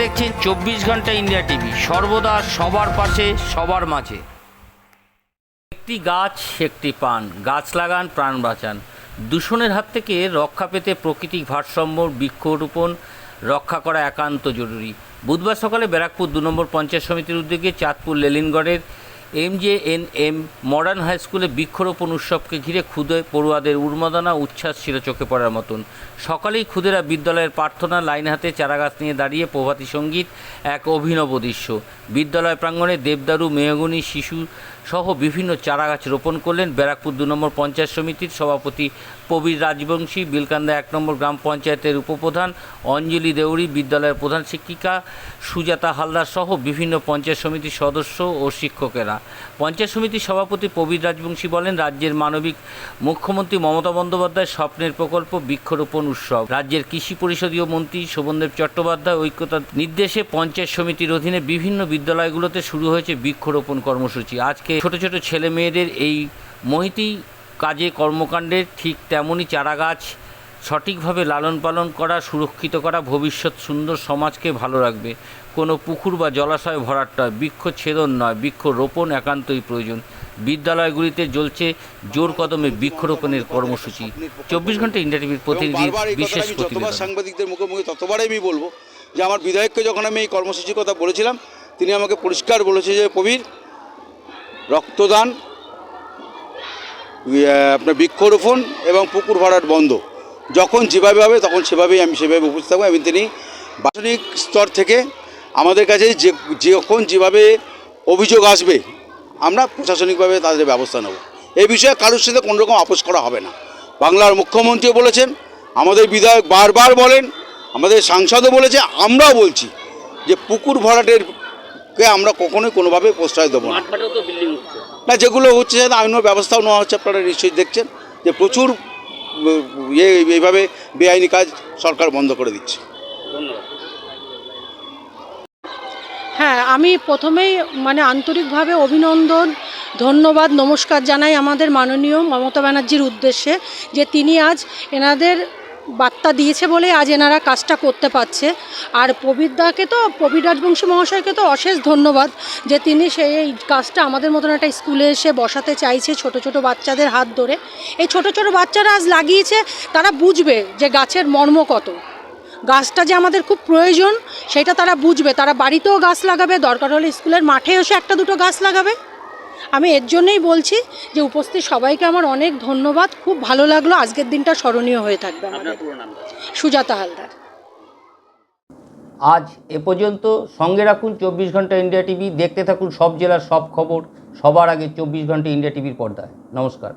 দেখছেন চব্বিশ ঘণ্টা ইন্ডিয়া টিভি। সর্বদা সবার পাশে, সবার মাঝে। একটি গাছ, একটি পান। গাছ লাগান, প্রাণ বাঁচান। দূষণের হাত থেকে রক্ষা পেতে প্রকৃতিক ভারসাম্য, বৃক্ষরোপণ, রক্ষা করা একান্ত জরুরি। বুধবার সকালে ব্যারাকপুর দু নম্বর পঞ্চায়েত সমিতির উদ্যোগে Chandpur লেলিনগড়ের M J N M modern high স্কুলে বৃক্ষরোপণ উৎসবকে ঘিরে ক্ষুদে পড়ুয়াদের উন্মাদনা উচ্ছ্বাস ছিল চোখে পড়ার মতন। সকালেই ক্ষুদেরা বিদ্যালয়ের প্রার্থনা, লাইন হাতে চারাগাছ নিয়ে দাঁড়িয়ে প্রভাতী সংগীত এক অভিনব দৃশ্য। বিদ্যালয় প্রাঙ্গণে দেবদারু, মেহগুনি, শিশু সহ বিভিন্ন চারাগাছ রোপণ করলেন ব্যারাকপুর দু নম্বর পঞ্চায়েত সমিতির সভাপতি প্রবীর রাজবংশী, বিলকান্দা এক নম্বর গ্রাম পঞ্চায়েতের উপপ্রধান অঞ্জলি দেউরি, বিদ্যালয়ের প্রধান শিক্ষিকা সুজাতা হালদার সহ বিভিন্ন পঞ্চায়েত সমিতির সদস্য ও শিক্ষকেরা। পঞ্চায়েত সমিতির সভাপতি প্রবীর রাজবংশী বলেন, রাজ্যের মানবিক মুখ্যমন্ত্রী মমতা বন্দ্যোপাধ্যায় স্বপ্নের প্রকল্প বৃক্ষরোপণ উৎসব। রাজ্যের কৃষি পরিষদীয় মন্ত্রী শোভনদেব চট্টোপাধ্যায় ঐক্যতার নির্দেশে পঞ্চায়েত সমিতির অধীনে বিভিন্ন বিদ্যালয়গুলোতে শুরু হয়েছে বৃক্ষরোপণ কর্মসূচি। আজকে ছোট ছোট ছেলে মেয়েদের এই মহিতি কাজে কর্মকাণ্ডের ঠিক তেমনই চারাগাছ সঠিকভাবে লালন পালন করা সুরক্ষিত করা ভবিষ্যৎ সুন্দর সমাজকে ভালো রাখবে। কোনো পুকুর বা জলাশয় ভরাটটা বৃক্ষ ছেদন নয় বৃক্ষ রোপণ একান্তই প্রয়োজন। বিদ্যালয়গুলিতে চলছে জোর কদমে বৃক্ষরোপণের কর্মসূচি। চব্বিশ ঘণ্টা ইন্ডিয়া টিভির এই বিশেষ প্রতিবেদন। সাংবাদিকদের মুখে মুখে ততবারই আমি বলব যে আমার বিধায়ককে যখন আমি এই কর্মসূচির কথা বলেছিলাম তিনি আমাকে পরিষ্কার বলেছে যে প্রবীর রক্তদান ইয়ে, আপনার বৃক্ষরোপণ এবং পুকুর ভরাট বন্ধ। যখন যেভাবে হবে তখন সেভাবেই আমি সেভাবে উপস্থিত থাকব এবং তিনি বাসনিক স্তর থেকে আমাদের কাছে যে যখন যেভাবে অভিযোগ আসবে আমরা প্রশাসনিকভাবে তাদের ব্যবস্থা নেব। এই বিষয়ে কারোর সাথে কোনো রকম আপোষ করা হবে না। বাংলার মুখ্যমন্ত্রীও বলেছেন আমাদের বিধায়ক বারবার বলেন আমাদের সাংসদও বলেছে আমরাও বলছি যে পুকুর ভরাটের কে আমরা কখনোই কোনোভাবে প্রশ্রয় দেবো না। যেগুলো হচ্ছে আইন ব্যবস্থাও নেওয়া হচ্ছে আপনারা নিশ্চয়ই দেখছেন যে প্রচুর ইয়ে এইভাবে বেআইনি কাজ সরকার বন্ধ করে দিচ্ছে। হ্যাঁ আমি প্রথমেই মানে আন্তরিকভাবে অভিনন্দন, ধন্যবাদ, নমস্কার জানাই আমাদের মাননীয় মমতা ব্যানার্জির উদ্দেশ্যে যে তিনি আজ এনাদের বার্তা দিয়েছে বলে আজ এনারা কাজটা করতে পারছে। আর প্রবীরদাকে তো, প্রবীর রাজবংশী মহাশয়কে তো অশেষ ধন্যবাদ যে তিনি সেই কাজটা আমাদের মতন একটা স্কুলে এসে বসাতে চাইছে ছোট ছোট বাচ্চাদের হাত ধরে। এই ছোট ছোট বাচ্চারা আজ লাগিয়েছে, তারা বুঝবে যে গাছের মর্ম কত। গাছটা যে আমাদের খুব প্রয়োজন, সেটা তারা বুঝবে। তারা বাড়িতেও গাছ লাগাবে, দরকার হলে স্কুলের মাঠে এসে একটা দুটো গাছ লাগাবে। আমি এর জন্যই বলছি যে উপস্থিত সবাইকে আমার অনেক ধন্যবাদ। খুব ভালো লাগল। আজকের দিনটা স্মরণীয় হয়ে থাকবে আমাদের। সুজাতা হালদার। আজ এ পর্যন্ত সঙ্গে রাখুন চব্বিশ ঘণ্টা ইন্ডিয়া টিভি। দেখতে থাকুন সব জেলার সব খবর। সবার আগে চব্বিশ ঘণ্টা ইন্ডিয়া টিভির পর্দায়। নমস্কার।